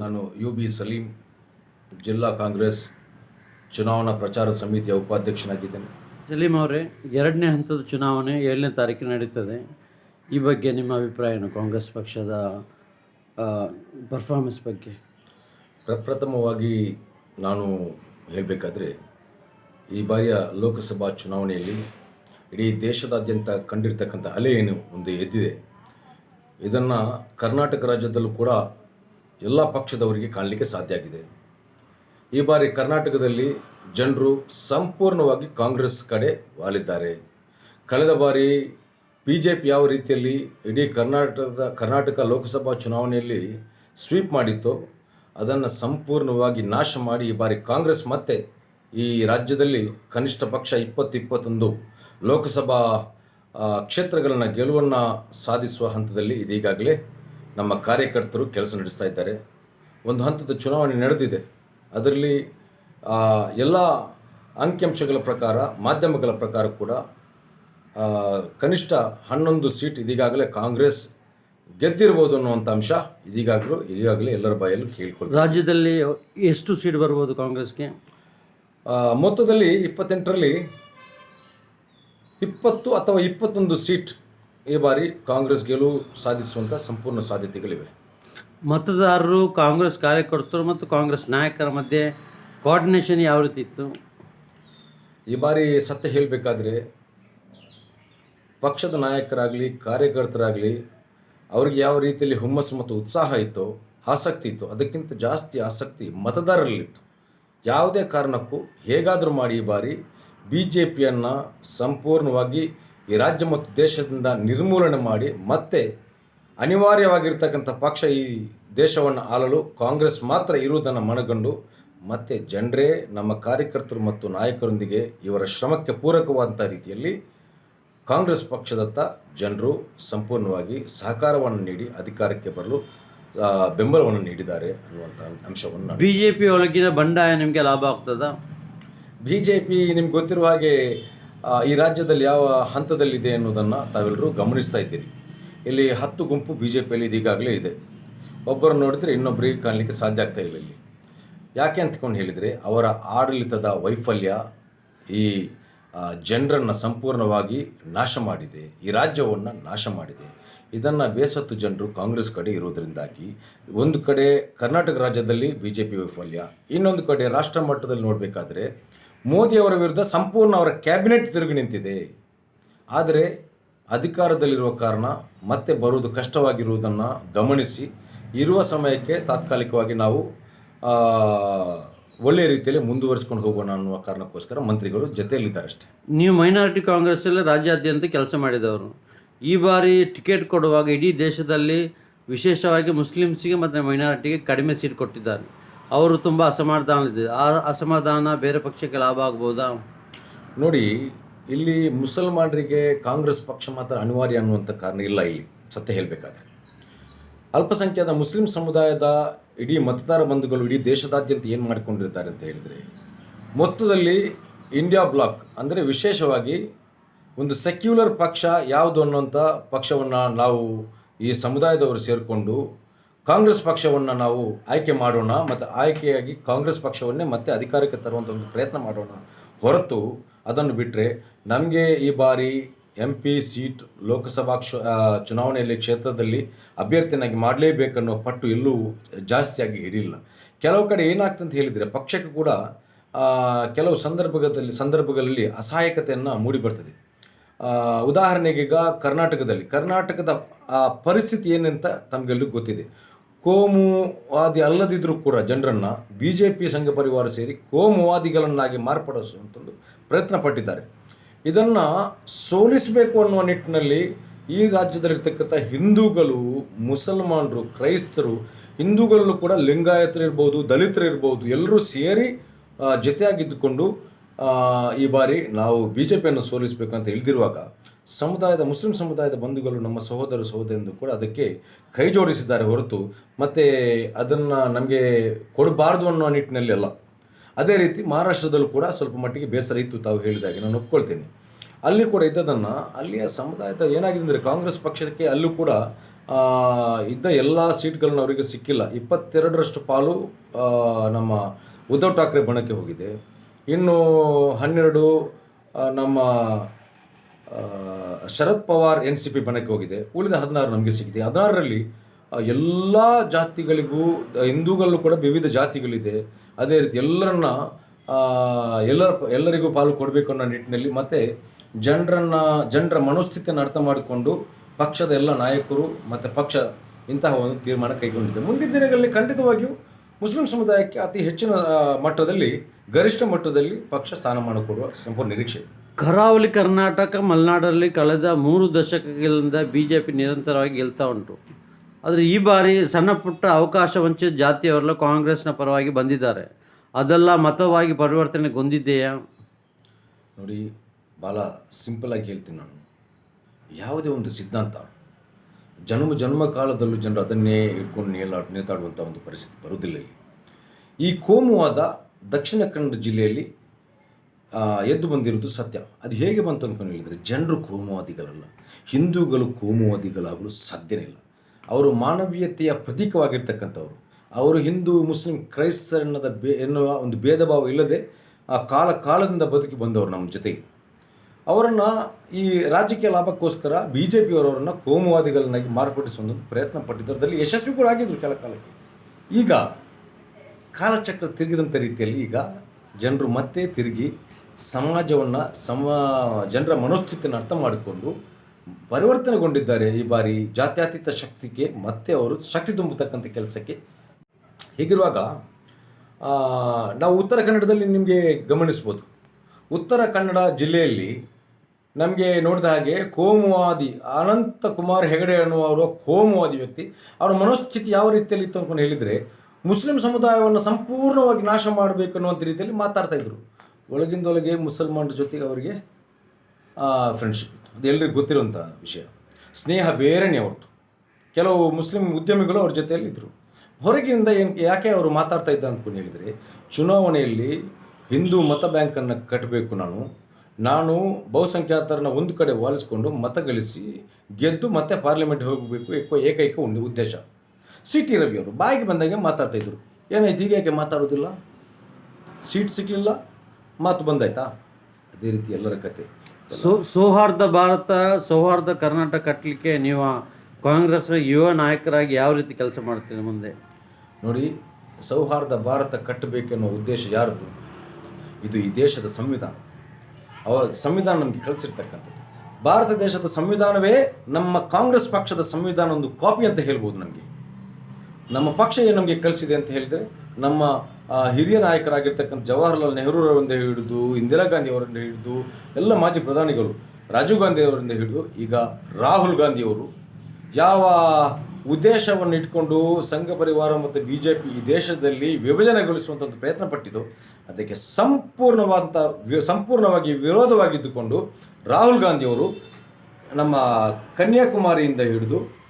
ನಾನು you B Salim ಜಿಲ್ಲಾ ಕಾಂಗ್ರೆಸ್ ಚುನಾವಣಾ ಪ್ರಚಾರ ಸಮಿತಿಯ ಉಪಾಧ್ಯಕ್ಷನಾಗಿದ್ದೇನೆ. ಸಲೀಂ ಅವರೇ ಎರಡನೇ ಹಂತದ ಚುನಾವಣೆ ಏಳನೇ ತಾರೀಕು ನಡೀತದೆ. ಈ ಬಗ್ಗೆ ನಿಮ್ಮ ಅಭಿಪ್ರಾಯ ಏನು ಕಾಂಗ್ರೆಸ್ ಪಕ್ಷದ ಪರ್ಫಾರ್ಮೆನ್ಸ್ ಬಗ್ಗೆ? ಪ್ರಪ್ರಥಮವಾಗಿ ನಾನು ಹೇಳಬೇಕಾದ್ರೆ ಈ ಬಾರಿಯ ಲೋಕಸಭಾ ಚುನಾವಣೆಯಲ್ಲಿ ಇಡೀ ದೇಶದಾದ್ಯಂತ ಕಂಡಿರ್ತಕ್ಕಂಥ ಅಲೆ ಏನು ಒಂದು ಎದ್ದಿದೆ. ಇದನ್ನು ಕರ್ನಾಟಕ ರಾಜ್ಯದಲ್ಲೂ ಕೂಡ ಎಲ್ಲ ಪಕ್ಷದವರಿಗೆ ಕಾಣಲಿಕ್ಕೆ ಸಾಧ್ಯ ಆಗಿದೆ. ಈ ಬಾರಿ ಕರ್ನಾಟಕದಲ್ಲಿ ಜನರು ಸಂಪೂರ್ಣವಾಗಿ ಕಾಂಗ್ರೆಸ್ ಕಡೆ ವಾಲಿದ್ದಾರೆ. ಕಳೆದ ಬಾರಿ ಬಿ ಜೆ ಪಿ ಯಾವ ರೀತಿಯಲ್ಲಿ ಇಡೀ ಕರ್ನಾಟಕದ, ಕರ್ನಾಟಕ ಲೋಕಸಭಾ ಚುನಾವಣೆಯಲ್ಲಿ ಸ್ವೀಪ್ ಮಾಡಿತ್ತೋ, ಅದನ್ನು ಸಂಪೂರ್ಣವಾಗಿ ನಾಶ ಮಾಡಿ ಈ ಬಾರಿ ಕಾಂಗ್ರೆಸ್ ಮತ್ತೆ ಈ ರಾಜ್ಯದಲ್ಲಿ ಕನಿಷ್ಠ ಪಕ್ಷ ಇಪ್ಪತ್ತು ಇಪ್ಪತ್ತೊಂದು ಲೋಕಸಭಾ ಕ್ಷೇತ್ರಗಳನ್ನು ಗೆಲುವನ್ನು ಸಾಧಿಸುವ ಹಂತದಲ್ಲಿ ಇದೀಗಾಗಲೇ ನಮ್ಮ ಕಾರ್ಯಕರ್ತರು ಕೆಲಸ ನಡೆಸ್ತಾ ಇದ್ದಾರೆ. ಒಂದು ಹಂತದ ಚುನಾವಣೆ ನಡೆದಿದೆ. ಅದರಲ್ಲಿ ಎಲ್ಲ ಅಂಕಿಅಂಶಗಳ ಪ್ರಕಾರ ಮಾಧ್ಯಮಗಳ ಪ್ರಕಾರ ಕೂಡ ಕನಿಷ್ಠ ಹನ್ನೊಂದು ಸೀಟ್ ಇದೀಗಾಗಲೇ ಕಾಂಗ್ರೆಸ್ ಗೆದ್ದಿರ್ಬೋದು ಅನ್ನುವಂಥ ಅಂಶ ಇದೀಗಾಗಲೂ ಈಗಾಗಲೇ ಎಲ್ಲರ ಬಾಯಲ್ಲೂ ಕೇಳಿಕೊಳ್ಳಿ ರಾಜ್ಯದಲ್ಲಿ ಎಷ್ಟು ಸೀಟ್ ಬರ್ಬೋದು ಕಾಂಗ್ರೆಸ್ಗೆ? ಮೊತ್ತದಲ್ಲಿ ಇಪ್ಪತ್ತೆಂಟರಲ್ಲಿ ಇಪ್ಪತ್ತು ಅಥವಾ ಇಪ್ಪತ್ತೊಂದು ಸೀಟ್ ಈ ಬಾರಿ ಕಾಂಗ್ರೆಸ್ ಗೆಲುವು ಸಾಧಿಸುವಂಥ ಸಂಪೂರ್ಣ ಸಾಧ್ಯತೆಗಳಿವೆ. ಮತದಾರರು ಕಾಂಗ್ರೆಸ್ ಕಾರ್ಯಕರ್ತರು ಮತ್ತು ಕಾಂಗ್ರೆಸ್ ನಾಯಕರ ಮಧ್ಯೆ ಕೋಆರ್ಡಿನೇಷನ್ ಯಾವ ರೀತಿ ಇತ್ತು? ಈ ಬಾರಿ ಸತ್ಯ ಹೇಳಬೇಕಾದ್ರೆ ಪಕ್ಷದ ನಾಯಕರಾಗಲಿ ಕಾರ್ಯಕರ್ತರಾಗಲಿ ಅವ್ರಿಗೆ ಯಾವ ರೀತಿಯಲ್ಲಿ ಹುಮ್ಮಸ್ಸು ಮತ್ತು ಉತ್ಸಾಹ ಇತ್ತೋ ಆಸಕ್ತಿ ಇತ್ತು ಅದಕ್ಕಿಂತ ಜಾಸ್ತಿ ಆಸಕ್ತಿ ಮತದಾರರಲ್ಲಿತ್ತು. ಯಾವುದೇ ಕಾರಣಕ್ಕೂ ಹೇಗಾದರೂ ಮಾಡಿ ಈ ಬಾರಿ ಬಿ ಜೆ ಪಿಯನ್ನು ಸಂಪೂರ್ಣವಾಗಿ ಈ ರಾಜ್ಯ ಮತ್ತು ದೇಶದಿಂದ ನಿರ್ಮೂಲನೆ ಮಾಡಿ ಮತ್ತೆ ಅನಿವಾರ್ಯವಾಗಿರ್ತಕ್ಕಂಥ ಪಕ್ಷ ಈ ದೇಶವನ್ನು ಆಳಲು ಕಾಂಗ್ರೆಸ್ ಮಾತ್ರ ಇರುವುದನ್ನು ಮನಗಂಡು ಮತ್ತೆ ಜನರೇ ನಮ್ಮ ಕಾರ್ಯಕರ್ತರು ಮತ್ತು ನಾಯಕರೊಂದಿಗೆ ಇವರ ಶ್ರಮಕ್ಕೆ ಪೂರಕವಾದಂಥ ರೀತಿಯಲ್ಲಿ ಕಾಂಗ್ರೆಸ್ ಪಕ್ಷದತ್ತ ಜನರು ಸಂಪೂರ್ಣವಾಗಿ ಸಹಕಾರವನ್ನು ನೀಡಿ ಅಧಿಕಾರಕ್ಕೆ ಬರಲು ಬೆಂಬಲವನ್ನು ನೀಡಿದ್ದಾರೆ ಅನ್ನುವಂಥ ಅಂಶವನ್ನು ನಾನು ಬಿ ಜೆ ಪಿ ಒಳಗಿನ ಬಂಡಾಯ ನಿಮಗೆ ಲಾಭ ಆಗ್ತದ? ಬಿ ಜೆ ಪಿ ನಿಮ್ಗೆ ಗೊತ್ತಿರುವ ಹಾಗೆ ಈ ರಾಜ್ಯದಲ್ಲಿ ಯಾವ ಹಂತದಲ್ಲಿದೆ ಎನ್ನುವುದನ್ನು ತಾವೆಲ್ಲರೂ ಗಮನಿಸ್ತಾ ಇದ್ದೀರಿ. ಇಲ್ಲಿ ಹತ್ತು ಗುಂಪು ಬಿ ಜೆ ಪಿಯಲ್ಲಿ ಇದೀಗಾಗಲೇ ಇದೆ. ಒಬ್ಬರು ನೋಡಿದರೆ ಇನ್ನೊಬ್ಬರಿಗೆ ಕಾಣಲಿಕ್ಕೆ ಸಾಧ್ಯ ಆಗ್ತಾ ಇಲ್ಲ ಇಲ್ಲಿ. ಯಾಕೆ ಅಂತಕೊಂಡು ಹೇಳಿದರೆ ಅವರ ಆಡಳಿತದ ವೈಫಲ್ಯ ಈ ಜನರನ್ನು ಸಂಪೂರ್ಣವಾಗಿ ನಾಶ ಮಾಡಿದೆ, ಈ ರಾಜ್ಯವನ್ನು ನಾಶ ಮಾಡಿದೆ. ಇದನ್ನು ಬೇಸತ್ತು ಜನರು ಕಾಂಗ್ರೆಸ್ ಕಡೆ ಇರೋದರಿಂದಾಗಿ ಒಂದು ಕಡೆ ಕರ್ನಾಟಕ ರಾಜ್ಯದಲ್ಲಿ ಬಿ ಜೆ ಪಿ ವೈಫಲ್ಯ, ಇನ್ನೊಂದು ಕಡೆ ರಾಷ್ಟ್ರ ಮಟ್ಟದಲ್ಲಿ ನೋಡಬೇಕಾದ್ರೆ ಮೋದಿಯವರ ವಿರುದ್ಧ ಸಂಪೂರ್ಣ ಅವರ ಕ್ಯಾಬಿನೆಟ್ ತಿರುಗಿ ನಿಂತಿದೆ. ಆದರೆ ಅಧಿಕಾರದಲ್ಲಿರುವ ಕಾರಣ ಮತ್ತೆ ಬರುವುದು ಕಷ್ಟವಾಗಿರುವುದನ್ನು ಗಮನಿಸಿ, ಇರುವ ಸಮಯಕ್ಕೆ ತಾತ್ಕಾಲಿಕವಾಗಿ ನಾವು ಒಳ್ಳೆಯ ರೀತಿಯಲ್ಲಿ ಮುಂದುವರಿಸ್ಕೊಂಡು ಹೋಗೋಣ ಅನ್ನುವ ಕಾರಣಕ್ಕೋಸ್ಕರ ಮಂತ್ರಿಗಳು ಜೊತೆಯಲ್ಲಿದ್ದಾರೆ ಅಷ್ಟೇ. ನೀವು ಮೈನಾರಿಟಿ ಕಾಂಗ್ರೆಸ್ಸಲ್ಲಿ ರಾಜ್ಯಾದ್ಯಂತ ಕೆಲಸ ಮಾಡಿದವರು. ಈ ಬಾರಿ ಟಿಕೆಟ್ ಕೊಡುವಾಗ ಇಡೀ ದೇಶದಲ್ಲಿ ವಿಶೇಷವಾಗಿ ಮುಸ್ಲಿಮ್ಸಿಗೆ ಮತ್ತು ಮೈನಾರಿಟಿಗೆ ಕಡಿಮೆ ಸೀಟ್ ಕೊಟ್ಟಿದ್ದಾರೆ. ಅವರು ತುಂಬ ಅಸಮಾಧಾನ ಇದೆ. ಆ ಅಸಮಾಧಾನ ಬೇರೆ ಪಕ್ಷಕ್ಕೆ ಲಾಭ ಆಗ್ಬೋದಾ? ನೋಡಿ, ಇಲ್ಲಿ ಮುಸಲ್ಮಾನರಿಗೆ ಕಾಂಗ್ರೆಸ್ ಪಕ್ಷ ಮಾತ್ರ ಅನಿವಾರ್ಯ ಅನ್ನುವಂಥ ಕಾರಣ ಇಲ್ಲ ಇಲ್ಲಿ, ಸತ್ಯ ಹೇಳಬೇಕಾದ್ರೆ. ಅಲ್ಪಸಂಖ್ಯಾತ ಮುಸ್ಲಿಂ ಸಮುದಾಯದ ಇಡೀ ಮತದಾರ ಬಂಧುಗಳು ಇಡೀ ದೇಶದಾದ್ಯಂತ ಏನು ಮಾಡಿಕೊಂಡಿರ್ತಾರೆ ಅಂತ ಹೇಳಿದರೆ, ಮೊತ್ತದಲ್ಲಿ ಇಂಡಿಯಾ ಬ್ಲಾಕ್ ಅಂದರೆ ವಿಶೇಷವಾಗಿ ಒಂದು ಸೆಕ್ಯುಲರ್ ಪಕ್ಷ ಯಾವುದು ಅನ್ನುವಂಥ ಪಕ್ಷವನ್ನು ನಾವು ಈ ಸಮುದಾಯದವರು ಸೇರಿಕೊಂಡು ಕಾಂಗ್ರೆಸ್ ಪಕ್ಷವನ್ನು ನಾವು ಆಯ್ಕೆ ಮಾಡೋಣ ಮತ್ತು ಆಯ್ಕೆಯಾಗಿ ಕಾಂಗ್ರೆಸ್ ಪಕ್ಷವನ್ನೇ ಮತ್ತೆ ಅಧಿಕಾರಕ್ಕೆ ತರುವಂಥ ಒಂದು ಪ್ರಯತ್ನ ಮಾಡೋಣ ಹೊರತು ಅದನ್ನು ಬಿಟ್ಟರೆ ನಮಗೆ ಈ ಬಾರಿ ಎಂ ಪಿ ಸೀಟ್ ಲೋಕಸಭಾ ಕ್ಷ ಚುನಾವಣೆಯಲ್ಲಿ ಕ್ಷೇತ್ರದಲ್ಲಿ ಅಭ್ಯರ್ಥಿಯನ್ನಾಗಿ ಮಾಡಲೇಬೇಕನ್ನೋ ಪಟ್ಟು ಎಲ್ಲೂ ಜಾಸ್ತಿಯಾಗಿ ಹಿಡಿಯಿಲ್ಲ ಕೆಲವು ಕಡೆ ಏನಾಗ್ತದೆ ಅಂತ ಹೇಳಿದರೆ ಪಕ್ಷಕ್ಕೆ ಕೂಡ ಕೆಲವು ಸಂದರ್ಭದಲ್ಲಿ, ಸಂದರ್ಭಗಳಲ್ಲಿ ಅಸಹಾಯಕತೆಯನ್ನು ಮೂಡಿಬರ್ತದೆ ಉದಾಹರಣೆಗೀಗ ಉದಾಹರಣೆಗೆ ಕರ್ನಾಟಕದಲ್ಲಿ, ಕರ್ನಾಟಕದ ಪರಿಸ್ಥಿತಿ ಏನಂತ ತಮಗೆಲ್ಲೂ ಗೊತ್ತಿದೆ. ಕೋಮುವಾದಿ ಅಲ್ಲದಿದ್ದರೂ ಕೂಡ ಜನರನ್ನು ಬಿ ಜೆ ಪಿ ಸಂಘ ಪರಿವಾರ ಸೇರಿ ಕೋಮುವಾದಿಗಳನ್ನಾಗಿ ಮಾರ್ಪಡಿಸುವಂಥದ್ದು ಪ್ರಯತ್ನ ಪಟ್ಟಿದ್ದಾರೆ. ಇದನ್ನು ಸೋಲಿಸಬೇಕು ಅನ್ನುವ ನಿಟ್ಟಿನಲ್ಲಿ ಈ ರಾಜ್ಯದಲ್ಲಿರ್ತಕ್ಕಂಥ ಹಿಂದೂಗಳು, ಮುಸಲ್ಮಾನರು, ಕ್ರೈಸ್ತರು, ಹಿಂದೂಗಳಲ್ಲೂ ಕೂಡ ಲಿಂಗಾಯತರು ಇರ್ಬೋದು, ದಲಿತರು ಇರ್ಬೋದು, ಎಲ್ಲರೂ ಸೇರಿ ಜೊತೆಯಾಗಿದ್ದುಕೊಂಡು ಈ ಬಾರಿ ನಾವು ಬಿ ಜೆ ಪಿಯನ್ನು ಸೋಲಿಸಬೇಕು ಅಂತ ಇಳಿದಿರುವಾಗ ಸಮುದಾಯದ, ಮುಸ್ಲಿಂ ಸಮುದಾಯದ ಬಂಧುಗಳು ನಮ್ಮ ಸಹೋದರ ಸಹೋದರಿಯರು ಕೂಡ ಅದಕ್ಕೆ ಕೈ ಜೋಡಿಸಿದ್ದಾರೆ ಹೊರತು ಮತ್ತು ಅದನ್ನು ನಮಗೆ ಕೊಡಬಾರ್ದು ಅನ್ನೋ ನಿಟ್ಟಿನಲ್ಲಿ ಅಲ್ಲ. ಅದೇ ರೀತಿ ಮಹಾರಾಷ್ಟ್ರದಲ್ಲೂ ಕೂಡ ಸ್ವಲ್ಪ ಮಟ್ಟಿಗೆ ಬೇಸರ ಇತ್ತು ತಾವು ಹೇಳಿದಾಗೆ, ನಾನು ಒಪ್ಕೊಳ್ತೇನೆ. ಅಲ್ಲಿ ಕೂಡ ಇದ್ದದನ್ನು ಅಲ್ಲಿಯ ಸಮುದಾಯದ ಏನಾಗಿದೆ ಅಂದರೆ ಕಾಂಗ್ರೆಸ್ ಪಕ್ಷಕ್ಕೆ ಅಲ್ಲೂ ಕೂಡ ಇದ್ದ ಎಲ್ಲ ಸೀಟ್ಗಳನ್ನ ಅವರಿಗೆ ಸಿಕ್ಕಿಲ್ಲ. ಇಪ್ಪತ್ತೆರಡರಷ್ಟು ಪಾಲು ನಮ್ಮ ಉದ್ಧವ್ ಠಾಕ್ರೆ ಬಣಕ್ಕೆ ಹೋಗಿದೆ. ಇನ್ನು ಹನ್ನೆರಡು ನಮ್ಮ Sharad Pawar N C P ಬಣಕ್ಕೆ ಹೋಗಿದೆ. ಉಳಿದ ಹದಿನಾರು ನಮಗೆ ಸಿಕ್ಕಿದೆ. ಹದಿನಾರರಲ್ಲಿ ಎಲ್ಲ ಜಾತಿಗಳಿಗೂ, ಹಿಂದೂಗಳಲ್ಲೂ ಕೂಡ ವಿವಿಧ ಜಾತಿಗಳಿದೆ. ಅದೇ ರೀತಿ ಎಲ್ಲರನ್ನ ಎಲ್ಲರ, ಎಲ್ಲರಿಗೂ ಪಾಲು ಕೊಡಬೇಕು ಅನ್ನೋ ನಿಟ್ಟಿನಲ್ಲಿ ಮತ್ತು ಜನರನ್ನು, ಜನರ ಮನೋಸ್ಥಿತಿಯನ್ನು ಅರ್ಥ ಮಾಡಿಕೊಂಡು ಪಕ್ಷದ ಎಲ್ಲ ನಾಯಕರು ಮತ್ತು ಪಕ್ಷ ಇಂತಹ ಒಂದು ತೀರ್ಮಾನ ಕೈಗೊಂಡಿದೆ. ಮುಂದಿನ ದಿನಗಳಲ್ಲಿ ಖಂಡಿತವಾಗಿಯೂ ಮುಸ್ಲಿಂ ಸಮುದಾಯಕ್ಕೆ ಅತಿ ಹೆಚ್ಚಿನ ಮಟ್ಟದಲ್ಲಿ, ಗರಿಷ್ಠ ಮಟ್ಟದಲ್ಲಿ ಪಕ್ಷ ಸ್ಥಾನಮಾನ ಕೊಡುವ ಸಂಪೂರ್ಣ ನಿರೀಕ್ಷೆ ಕರಾವಳಿ ಕರ್ನಾಟಕ, ಮಲೆನಾಡಲ್ಲಿ ಕಳೆದ ಮೂರು ದಶಕಗಳಿಂದ ಬಿ ಜೆ ಪಿ ನಿರಂತರವಾಗಿ ಗೆಲ್ತಾ ಉಂಟು. ಆದರೆ ಈ ಬಾರಿ ಸಣ್ಣ ಪುಟ್ಟ ಅವಕಾಶ ವಂಚಿತ ಜಾತಿಯವರೆಲ್ಲ ಕಾಂಗ್ರೆಸ್ನ ಪರವಾಗಿ ಬಂದಿದ್ದಾರೆ. ಅದೆಲ್ಲ ಮತವಾಗಿ ಪರಿವರ್ತನೆಗೊಂಡಿದೆಯಾ ನೋಡಿ ಭಾಳ ಸಿಂಪಲಾಗಿ ಹೇಳ್ತೀನಿ ನಾನು. ಯಾವುದೇ ಒಂದು ಸಿದ್ಧಾಂತ, ಜನ್ಮ ಜನ್ಮ ಕಾಲದಲ್ಲೂ ಜನರು ಅದನ್ನೇ ಇಟ್ಕೊಂಡು ನೇಲಾ ನೇತಾಡುವಂಥ ಒಂದು ಪರಿಸ್ಥಿತಿ ಬರುವುದಿಲ್ಲ ಇಲ್ಲಿ. ಈ ಕೋಮುವಾದ ದಕ್ಷಿಣ ಕನ್ನಡ ಜಿಲ್ಲೆಯಲ್ಲಿ ಎದ್ದು ಬಂದಿರೋದು ಸತ್ಯ. ಅದು ಹೇಗೆ ಬಂತು ಅಂತ ಹೇಳಿದರೆ, ಜನರು ಕೋಮುವಾದಿಗಳಲ್ಲ. ಹಿಂದೂಗಳು ಕೋಮುವಾದಿಗಳಾಗಲು ಸಾಧ್ಯನೇ ಇಲ್ಲ. ಅವರು ಮಾನವೀಯತೆಯ ಪ್ರತೀಕವಾಗಿರ್ತಕ್ಕಂಥವ್ರು. ಅವರು ಹಿಂದೂ, ಮುಸ್ಲಿಂ ಕ್ರೈಸ್ತರನ್ನದ ಬೇ, ಎನ್ನುವ ಒಂದು ಭೇದ ಭಾವ ಇಲ್ಲದೆ ಆ ಕಾಲ, ಕಾಲದಿಂದ ಬದುಕಿ ಬಂದವರು ನಮ್ಮ ಜೊತೆಗೆ. ಅವರನ್ನು ಈ ರಾಜಕೀಯ ಲಾಭಕ್ಕೋಸ್ಕರ ಬಿ ಜೆ ಪಿಯವರವರನ್ನು ಕೋಮುವಾದಿಗಳನ್ನಾಗಿ ಮಾರ್ಪಡಿಸುವ ಪ್ರಯತ್ನ ಪಟ್ಟಿದ್ದರು. ಅದರಲ್ಲಿ ಯಶಸ್ವಿ ಕೂಡ ಆಗಿದ್ದರು ಕೆಲ ಕಾಲಕ್ಕೆ ಈಗ ಕಾಲಚಕ್ರ ತಿರುಗಿದಂಥ ರೀತಿಯಲ್ಲಿ ಈಗ ಜನರು ಮತ್ತೆ ತಿರುಗಿ ಸಮಾಜವನ್ನು, ಸಮ, ಜನರ ಮನೋಸ್ಥಿತಿಯನ್ನು ಅರ್ಥ ಮಾಡಿಕೊಂಡು ಪರಿವರ್ತನೆಗೊಂಡಿದ್ದಾರೆ ಈ ಬಾರಿ ಜಾತ್ಯತೀತ ಶಕ್ತಿಗೆ, ಮತ್ತೆ ಅವರು ಶಕ್ತಿ ತುಂಬತಕ್ಕಂಥ ಕೆಲಸಕ್ಕೆ. ಹೀಗಿರುವಾಗ ನಾವು ಉತ್ತರ ಕನ್ನಡದಲ್ಲಿ ನಿಮಗೆ ಗಮನಿಸ್ಬೋದು. ಉತ್ತರ ಕನ್ನಡ ಜಿಲ್ಲೆಯಲ್ಲಿ ನಮಗೆ ನೋಡಿದ ಹಾಗೆ ಕೋಮುವಾದಿ ಅನಂತ ಕುಮಾರ್ ಹೆಗಡೆ ಅನ್ನುವರು ಕೋಮುವಾದಿ ವ್ಯಕ್ತಿ, ಅವರ ಮನೋಸ್ಥಿತಿ ಯಾವ ರೀತಿಯಲ್ಲಿ ಇತ್ತು ಅಂದ್ಕೊಂಡು ಹೇಳಿದರೆ, ಮುಸ್ಲಿಂ ಸಮುದಾಯವನ್ನು ಸಂಪೂರ್ಣವಾಗಿ ನಾಶ ಮಾಡಬೇಕು ಅನ್ನುವಂಥ ರೀತಿಯಲ್ಲಿ ಮಾತಾಡ್ತಾ ಇದ್ರು. ಒಳಗಿಂದೊಳಗೆ ಮುಸಲ್ಮಾನರ ಜೊತೆಗೆ ಅವರಿಗೆ ಫ್ರೆಂಡ್ಶಿಪ್ ಇತ್ತು. ಅದು ಎಲ್ರಿಗೂ ಗೊತ್ತಿರುವಂಥ ವಿಷಯ. ಸ್ನೇಹ ಬೇರೆನೇ ಅವ್ರದ್ದು ಕೆಲವು ಮುಸ್ಲಿಂ ಉದ್ಯಮಿಗಳು ಅವ್ರ ಜೊತೆಯಲ್ಲಿ ಇದ್ದರು ಹೊರಗಿನಿಂದ ಏನು, ಯಾಕೆ ಅವರು ಮಾತಾಡ್ತಾ ಇದ್ದ ಅಂದ್ಕೊಂಡು ಹೇಳಿದರೆ, ಚುನಾವಣೆಯಲ್ಲಿ ಹಿಂದೂ ಮತ ಬ್ಯಾಂಕನ್ನು ಕಟ್ಟಬೇಕು ನಾನು. ನಾನು ಬಹುಸಂಖ್ಯಾತರನ್ನ ಒಂದು ಕಡೆ ವಾಲಿಸ್ಕೊಂಡು ಮತ ಗಳಿಸಿ ಗೆದ್ದು ಮತ್ತೆ ಪಾರ್ಲಿಮೆಂಟ್ ಹೋಗಬೇಕು ಏಕೋ ಏಕೈಕ ಒಂದು ಉದ್ದೇಶ. ಸಿ ಟಿ ರವಿ ಅವರು ಬಾಯಿಗೆ ಬಂದಾಗ ಮಾತಾಡ್ತಾ ಇದ್ರು. ಏನಾಯ್ತು ಯಾಕೆ ಮಾತಾಡೋದಿಲ್ಲ? ಸೀಟ್ ಸಿಕ್ಕಲಿಲ್ಲ ಮಾತು ಬಂದಾಯ್ತಾ? ಅದೇ ರೀತಿ ಎಲ್ಲರ ಕತೆ. ಸೌ ಸೌಹಾರ್ದ ಭಾರತ ಸೌಹಾರ್ದ ಕರ್ನಾಟಕ ಕಟ್ಟಲಿಕ್ಕೆ ನೀವು ಕಾಂಗ್ರೆಸ್ ಯುವ ನಾಯಕರಾಗಿ ಯಾವ ರೀತಿ ಕೆಲಸ ಮಾಡ್ತೀರಿ ಮುಂದೆ? ನೋಡಿ ಸೌಹಾರ್ದ ಭಾರತ ಕಟ್ಟಬೇಕೆನ್ನೋ ಉದ್ದೇಶ ಯಾರದು ಇದು ಈ ದೇಶದ ಸಂವಿಧಾನ. ಅವ ಸಂವಿಧಾನ ನಮಗೆ ಕಲಿಸಿರ್ತಕ್ಕಂಥದ್ದು. ಭಾರತ ದೇಶದ ಸಂವಿಧಾನವೇ ನಮ್ಮ ಕಾಂಗ್ರೆಸ್ ಪಕ್ಷದ ಸಂವಿಧಾನ ಒಂದು ಕಾಪಿ ಅಂತ ಹೇಳ್ಬೋದು ನಮಗೆ. ನಮ್ಮ ಪಕ್ಷ ಏನು ನಮಗೆ ಕಲಿಸಿದೆ ಅಂತ ಹೇಳಿದರೆ ನಮ್ಮ ಹಿರಿಯ ನಾಯಕರಾಗಿರ್ತಕ್ಕಂಥ ಜವಾಹರ್ಲಾಲ್ ನೆಹರೂರವರಿಂದ ಹಿಡಿದು ಇಂದಿರಾ ಗಾಂಧಿ ಅವರಿಂದ ಹಿಡಿದು ಎಲ್ಲ ಮಾಜಿ ಪ್ರಧಾನಿಗಳು ರಾಜೀವ್ ಗಾಂಧಿ ಅವರಿಂದ ಹಿಡಿದು ಈಗ ರಾಹುಲ್ ಗಾಂಧಿಯವರು ಯಾವ ಉದ್ದೇಶವನ್ನು ಇಟ್ಕೊಂಡು ಸಂಘ ಪರಿವಾರ ಮತ್ತು ಬಿ ಜೆ ಪಿ ಈ ದೇಶದಲ್ಲಿ ವಿಭಜನೆಗೊಳಿಸುವಂಥ ಒಂದು ಪ್ರಯತ್ನ ಪಟ್ಟಿದ್ದು, ಅದಕ್ಕೆ ಸಂಪೂರ್ಣವಾದಂಥ ಸಂಪೂರ್ಣವಾಗಿ ವಿರೋಧವಾಗಿದ್ದುಕೊಂಡು ರಾಹುಲ್ ಗಾಂಧಿಯವರು ನಮ್ಮ ಕನ್ಯಾಕುಮಾರಿಯಿಂದ ಹಿಡಿದು